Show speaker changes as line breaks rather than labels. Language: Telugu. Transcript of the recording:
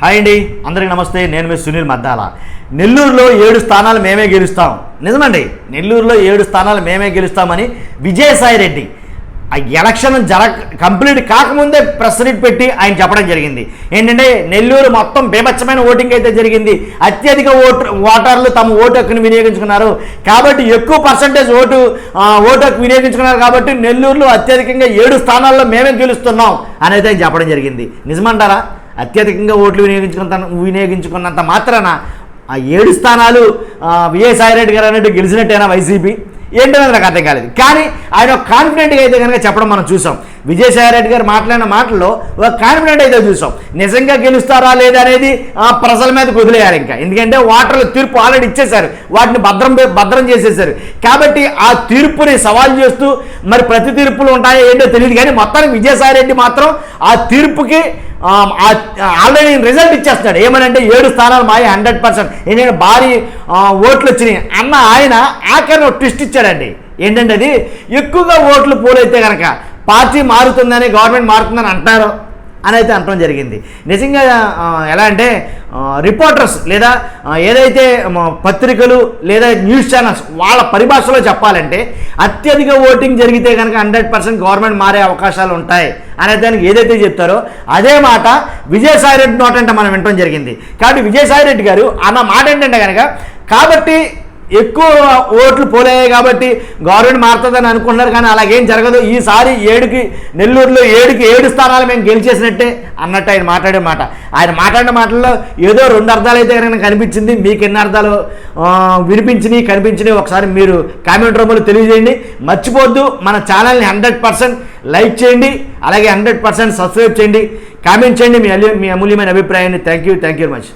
హాయ్ అండి. అందరికీ నమస్తే. నేను మీ సునీల్ మద్దాల. నెల్లూరులో ఏడు స్థానాలు మేమే గెలుస్తాం. నిజమండి. నెల్లూరులో ఏడు స్థానాలు మేమే గెలుస్తామని విజయసాయి రెడ్డి ఆ ఎలక్షన్ జర కంప్లీట్ కాకముందే ప్రెస్ మీట్ పెట్టి ఆయన చెప్పడం జరిగింది. ఏంటంటే నెల్లూరు మొత్తం బీభత్సమైన ఓటింగ్ అయితే జరిగింది. అత్యధిక ఓటు ఓటర్లు తమ ఓటు హక్కును వినియోగించుకున్నారు. కాబట్టి ఎక్కువ పర్సంటేజ్ ఓటు ఓటు హక్కు వినియోగించుకున్నారు కాబట్టి నెల్లూరులో అత్యధికంగా ఏడు స్థానాల్లో మేమే గెలుస్తున్నాం అనేది ఆయన చెప్పడం జరిగింది. నిజమంటారా? అత్యధికంగా ఓట్లు వినియోగించుకున్న వినియోగించుకున్నంత మాత్రాన ఆ ఏడు స్థానాలు ఆ, గారు అన్నట్టు గెలిచినట్టేనా వైసీపీ? ఏంటనేది నాకు అర్థం కాలేదు. కానీ ఆయన ఒక కాన్ఫిడెంట్గా అయితే కనుక చెప్పడం మనం చూసాం. విజయసాయిరెడ్డి గారు మాట్లాడిన మాటల్లో ఒక కాన్ఫిడెంట్ అయితే చూసాం. నిజంగా గెలుస్తారా లేదా అనేది ఆ ప్రజల మీద వదిలేయాలి ఇంకా. ఎందుకంటే ఓటర్లు తీర్పు ఆల్రెడీ ఇచ్చేశారు. వాటిని భద్రం భద్రం చేసేశారు. కాబట్టి ఆ తీర్పుని సవాల్ చేస్తూ మరి ప్రతి తీర్పులు ఉంటాయో ఏంటో తెలియదు కానీ మొత్తానికి విజయసాయిరెడ్డి మాత్రం ఆ తీర్పుకి ఆల్రెడీ రిజల్ట్ ఇచ్చేస్తున్నాడు. ఏమనంటే ఏడు స్థానాలు మాయ హండ్రెడ్ పర్సెంట్ ఏంటంటే భారీ ఓట్లు వచ్చినాయి. అన్న ఆయన ఆఖరిని ఒక ట్విస్ట్ ఇచ్చాడండి. ఏంటంటే అది? ఎక్కువగా ఓట్లు పోలైతే కనుక పార్టీ మారుతుందని గవర్నమెంట్ మారుతుందని అంటారు అని అయితే అనడం జరిగింది. నిజంగా ఎలా అంటే రిపోర్టర్స్ లేదా ఏదైతే పత్రికలు లేదా న్యూస్ ఛానల్స్ వాళ్ళ పరిభాషలో చెప్పాలంటే అత్యధిక ఓటింగ్ జరిగితే కనుక హండ్రెడ్ పర్సెంట్ గవర్నమెంట్ మారే అవకాశాలు ఉంటాయి అనే దానికి ఏదైతే చెప్తారో అదే మాట విజయసాయి రెడ్డి నోట అంటే మనం వినడం జరిగింది. కాబట్టి విజయసాయి రెడ్డి గారు అన్న మాట ఏంటంటే కనుక కాబట్టి ఎక్కువ ఓట్లు పోలేయి కాబట్టి గవర్నమెంట్ మారుతుందని అనుకున్నారు కానీ అలాగేం జరగదు. ఈసారి ఏడుకి నెల్లూరులో ఏడుకి ఏడు స్థానాలు మేము గెలిచేసినట్టే అన్నట్టు ఆయన మాట్లాడే మాట. ఆయన మాట్లాడిన మాటల్లో ఏదో రెండు అర్థాలు అయితే కనుక కనిపించింది. మీకు ఎన్ని అర్థాలు వినిపించినవి కనిపించినవి ఒకసారి మీరు కామెంట్ రూమ్లో తెలియజేయండి. మర్చిపోద్దు మన ఛానల్ని హండ్రెడ్ పర్సెంట్ లైక్ చేయండి. అలాగే హండ్రెడ్ పర్సెంట్ సబ్స్క్రైబ్ చేయండి. కామెంట్ చేయండి మీ మీ అమూల్యమైన అభిప్రాయాన్ని. Thank you thank you much.